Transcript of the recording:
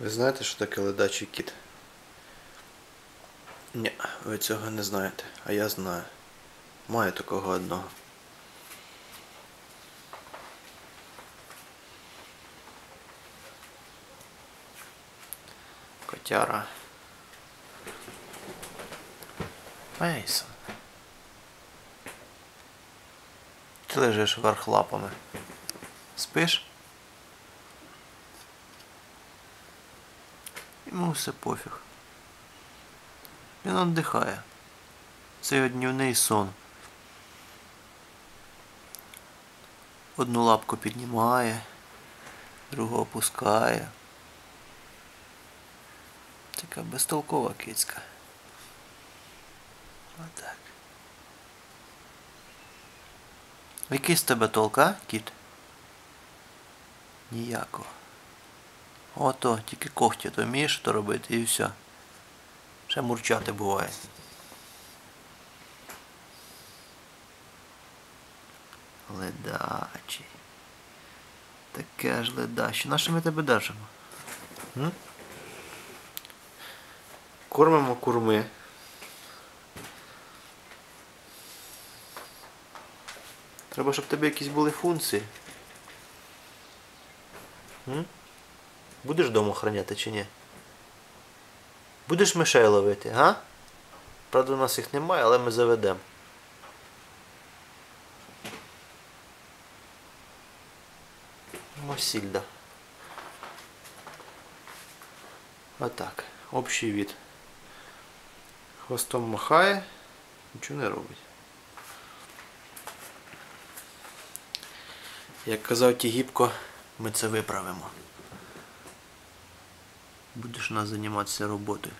Ви знаєте, що таке ледачий кіт? Ні, ви цього не знаєте, а я знаю. Маю такого одного. Котяра. Мейсон. Ти лежиш вверх лапами. Спиш? Йому все пофіг. Він віддихає. Це його днівний сон. Одну лапку піднімає, другу опускає. Така безтолкова кицька. Отак. Який з тебе толк, а, кіт? Ніякого. Ото, тільки когті то вмієш то робити і все. Ще мурчати буває. Ледачий. Таке ж ледаще. На що ми тебе держимо? М? Кормимо курми. Треба, щоб в тебе якісь були функції. М? Будеш вдома охороняти чи ні? Будеш мишей ловити, га? Правда, у нас їх немає, але ми заведемо. Масільда. Отак. Общий від. Хвостом махає, нічого не робить. Як казав Тігіпко, ми це виправимо. Будеш у нас займатися роботою.